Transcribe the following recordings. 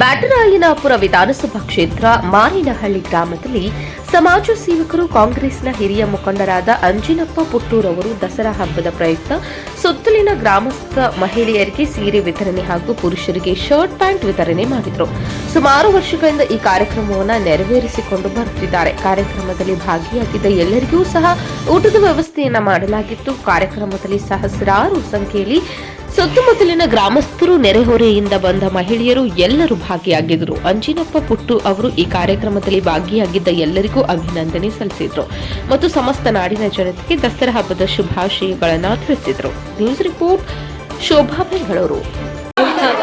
ಬ್ಯಾಟರಾಯನಪುರ ವಿಧಾನಸಭಾ ಕ್ಷೇತ್ರ ಮಾರಿನಹಳ್ಳಿ ಗ್ರಾಮದಲ್ಲಿ ಸಮಾಜ ಸೇವಕರು ಕಾಂಗ್ರೆಸ್ನ ಹಿರಿಯ ಮುಖಂಡರಾದ ಅಂಜಿನಪ್ಪ ಪುಟ್ಟೂರವರು ದಸರಾ ಹಬ್ಬದ ಪ್ರಯುಕ್ತ ಸುತ್ತಲಿನ ಗ್ರಾಮಸ್ಥ ಮಹಿಳೆಯರಿಗೆ ಸೀರೆ ವಿತರಣೆ ಹಾಗೂ ಪುರುಷರಿಗೆ ಶರ್ಟ್ ಪ್ಯಾಂಟ್ ವಿತರಣೆ ಮಾಡಿದರು. ಸುಮಾರು ವರ್ಷಗಳಿಂದ ಈ ಕಾರ್ಯಕ್ರಮವನ್ನು ನೆರವೇರಿಸಿಕೊಂಡು ಬರುತ್ತಿದ್ದಾರೆ. ಕಾರ್ಯಕ್ರಮದಲ್ಲಿ ಭಾಗಿಯಾಗಿದ್ದ ಎಲ್ಲರಿಗೂ ಸಹ ಊಟದ ವ್ಯವಸ್ಥೆಯನ್ನು ಮಾಡಲಾಗಿತ್ತು. ಕಾರ್ಯಕ್ರಮದಲ್ಲಿ ಸಹಸ್ರಾರು ಸಂಖ್ಯೆಯಲ್ಲಿ ಸುತ್ತಮುತ್ತಲಿನ ಗ್ರಾಮಸ್ಥರು ನೆರೆಹೊರೆಯಿಂದ ಬಂದ ಮಹಿಳೆಯರು ಎಲ್ಲರೂ ಭಾಗಿಯಾಗಿದ್ದರು. ಅಂಜಿನಪ್ಪ ಪುಟ್ಟು ಅವರು ಈ ಕಾರ್ಯಕ್ರಮದಲ್ಲಿ ಭಾಗಿಯಾಗಿದ್ದ ಎಲ್ಲರಿಗೂ ಅಭಿನಂದನೆ ಸಲ್ಲಿಸಿದ್ರು. ಮತ್ತು ಸಮಸ್ತ ನಾಡಿನ ಜನತೆಗೆ ದಸರಾ ಹಬ್ಬದ ಶುಭಾಶಯಗಳನ್ನು ತಿಳಿಸಿದರು. News report Shobha Bengaluru.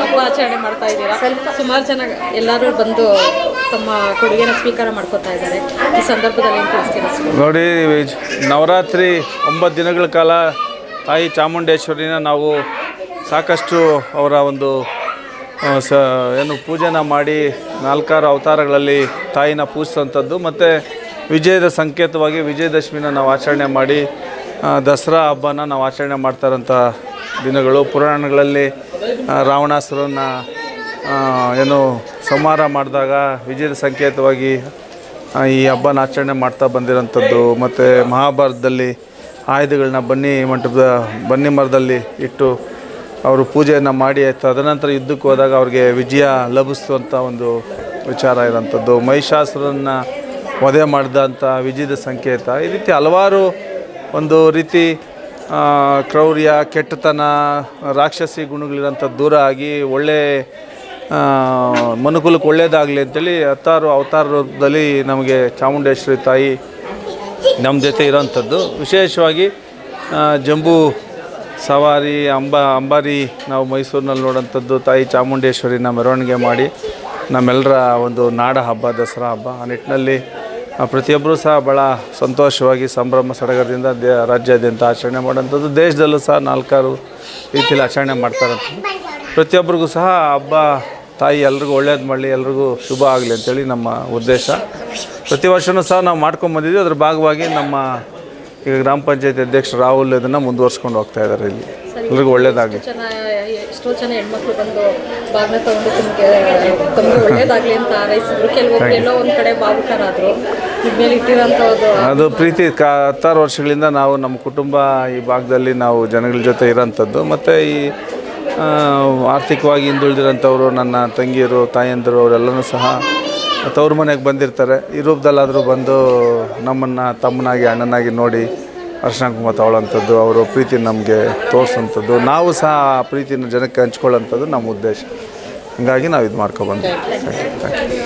ಹಬ್ಬ ಆಚರಣೆ ಮಾಡ್ತಾ ಇದ್ದೀರಾ? ಸುಮಾರು ಜನ ಎಲ್ಲರೂ ಬಂದು ತಮ್ಮ ಕೊಡುಗೆನ ಸ್ವೀಕಾರ ಮಾಡ್ಕೋತಾ ಇದ್ದಾರೆ. ಈ ಸಂದರ್ಭದಲ್ಲಿ ನೋಡಿ ನವರಾತ್ರಿ ಒಂಬತ್ತು ದಿನಗಳ ಕಾಲ ತಾಯಿ ಚಾಮುಂಡೇಶ್ವರಿನ ನಾವು ಸಾಕಷ್ಟು ಅವರ ಒಂದು ಸ, ಏನು ಪೂಜೆನ ಮಾಡಿ ನಾಲ್ಕಾರು ಅವತಾರಗಳಲ್ಲಿ ತಾಯಿನ ಪೂಜಿಸುವಂಥದ್ದು. ಮತ್ತು ವಿಜಯದ ಸಂಕೇತವಾಗಿ ವಿಜಯದಶಮಿನ ನಾವು ಆಚರಣೆ ಮಾಡಿ ದಸರಾ ಹಬ್ಬನ ನಾವು ಆಚರಣೆ ಮಾಡ್ತಾರಂಥ ದಿನಗಳು. ಪುರಾಣಗಳಲ್ಲಿ ರಾವಣಾಸುರನ್ನ ರಾವಣಾಸುರನ ಏನು ಸಂಹಾರ ಮಾಡಿದಾಗ ವಿಜಯದ ಸಂಕೇತವಾಗಿ ಈ ಹಬ್ಬನ ಆಚರಣೆ ಮಾಡ್ತಾ ಬಂದಿರೋಂಥದ್ದು. ಮತ್ತು ಮಹಾಭಾರತದಲ್ಲಿ ಆಯುಧಗಳನ್ನ ಬನ್ನಿ ಮಂಟಪದ, ಬನ್ನಿ ಮರದಲ್ಲಿ ಇಟ್ಟು ಅವರು ಪೂಜೆಯನ್ನು ಮಾಡಿ ತದನಂತರ ಯುದ್ಧಕ್ಕೆ ಹೋದಾಗ ಅವ್ರಿಗೆ ವಿಜಯ ಲಭಿಸುವಂಥ ಒಂದು ವಿಚಾರ ಇರೋಂಥದ್ದು ಮಹಿಷಾಸ್ತ್ರನ ವಧೆ ಮಾಡಿದಂಥ ವಿಜಯದ ಸಂಕೇತ. ಈ ರೀತಿ ಹಲವಾರು ಒಂದು ರೀತಿ ಕ್ರೌರ್ಯ, ಕೆಟ್ಟತನ, ರಾಕ್ಷಸಿ ಗುಣಗಳಿರೋಂಥ ದೂರ ಆಗಿ ಒಳ್ಳೆ ಮನುಕುಲಕ್ಕೆ ಒಳ್ಳೆಯದಾಗಲಿ ಅಂತೇಳಿ ಹತ್ತಾರು ಅವತಾರದಲ್ಲಿ ನಮಗೆ ಚಾಮುಂಡೇಶ್ವರಿ ತಾಯಿ ನಮ್ಮ ಜೊತೆ ಇರೋಂಥದ್ದು ವಿಶೇಷವಾಗಿ ಜಂಬೂ ಸವಾರಿ, ಅಂಬ, ಅಂಬಾರಿ ನಾವು ಮೈಸೂರಿನಲ್ಲಿ ನೋಡೋಂಥದ್ದು ತಾಯಿ ಚಾಮುಂಡೇಶ್ವರಿನ ಮೆರವಣಿಗೆ ಮಾಡಿ ನಮ್ಮೆಲ್ಲರ ಒಂದು ನಾಡ ಹಬ್ಬ, ದಸರಾ ಹಬ್ಬ. ಆ ನಿಟ್ಟಿನಲ್ಲಿ ಪ್ರತಿಯೊಬ್ಬರೂ ಸಹ ಭಾಳ ಸಂತೋಷವಾಗಿ ಸಂಭ್ರಮ ಸಡಗರದಿಂದ ದೇ, ರಾಜ್ಯಾದ್ಯಂತ ಆಚರಣೆ ಮಾಡೋಂಥದ್ದು ದೇಶದಲ್ಲೂ ಸಹ ನಾಲ್ಕಾರು ರೀತಿಯಲ್ಲಿ ಆಚರಣೆ ಮಾಡ್ತಾರೆ. ಪ್ರತಿಯೊಬ್ಬರಿಗೂ ಸಹ ಹಬ್ಬ ತಾಯಿ ಎಲ್ರಿಗೂ ಒಳ್ಳೇದು ಮಾಡಲಿ, ಎಲ್ರಿಗೂ ಶುಭ ಆಗಲಿ ಅಂತೇಳಿ ನಮ್ಮ ಉದ್ದೇಶ. ಪ್ರತಿ ವರ್ಷವೂ ಸಹ ನಾವು ಮಾಡ್ಕೊಂಬಂದಿದ್ದೀವಿ ಅದ್ರ ಭಾಗವಾಗಿ ನಮ್ಮ ಈಗ ಗ್ರಾಮ ಪಂಚಾಯತಿ ಅಧ್ಯಕ್ಷ ರಾಹುಲ್ ಇದನ್ನು ಮುಂದುವರ್ಸ್ಕೊಂಡು ಹೋಗ್ತಾ ಇದ್ದಾರೆ ಇಲ್ಲಿ. ಎಲ್ರಿಗೂ ಒಳ್ಳೇದಾಗಲಿ. ಜನ ಎಷ್ಟೋ ಜನ ಹೆಣ್ಮಕ್ಳು ಬಂದು ಭಾಗನ ತಗೊಂಡು ತಮಗೆ ತಮಗೆ ಒಳ್ಳೇದಾಗಲಿ ಅಂತ ಹಾರೈಸಿದ್ರು ಕೆಲವೊಬ್ರು ಎಲ್ಲೋ ಒಂದು ಕಡೆ ಭಾವುಕರಾದರು ಇದ್ಮೇಲೆ ಇಟ್ಟಿರೋಂಥದ್ದು ಅದು ಪ್ರೀತಿ ಕ ಹತ್ತಾರು ವರ್ಷಗಳಿಂದ ನಾವು ನಮ್ಮ ಕುಟುಂಬ ಈ ಭಾಗದಲ್ಲಿ ನಾವು ಜನಗಳ ಜೊತೆ ಇರೋಂಥದ್ದು. ಮತ್ತು ಈ ಆರ್ಥಿಕವಾಗಿ ಹಿಂದುಳಿದಿರೋಂಥವ್ರು ನನ್ನ ತಂಗಿಯರು ತಾಯಂದಿರು ಅವರೆಲ್ಲನೂ ಸಹ ತವ್ರ ಮನೆಗೆ ಬಂದಿರ್ತಾರೆ. ಈ ರೂಪದಲ್ಲಾದರೂ ಬಂದು ನಮ್ಮನ್ನು ತಮ್ಮನಾಗಿ ಅಣ್ಣನಾಗಿ ನೋಡಿ ಅರ್ಶನ ಕುಂಕುಮ ತಗೊಳ್ಳೋಂಥದ್ದು ಅವರು ಪ್ರೀತಿ ನಮಗೆ ತೋರಿಸೋಂಥದ್ದು ನಾವು ಸಹ ಆ ಪ್ರೀತಿನ ಜನಕ್ಕೆ ಹಂಚ್ಕೊಳ್ಳೋಂಥದ್ದು ನಮ್ಮ ಉದ್ದೇಶ. ಹಾಗಾಗಿ ನಾವು ಇದು ಮಾಡ್ಕೊಬಂದು ಥ್ಯಾಂಕ್ ಯು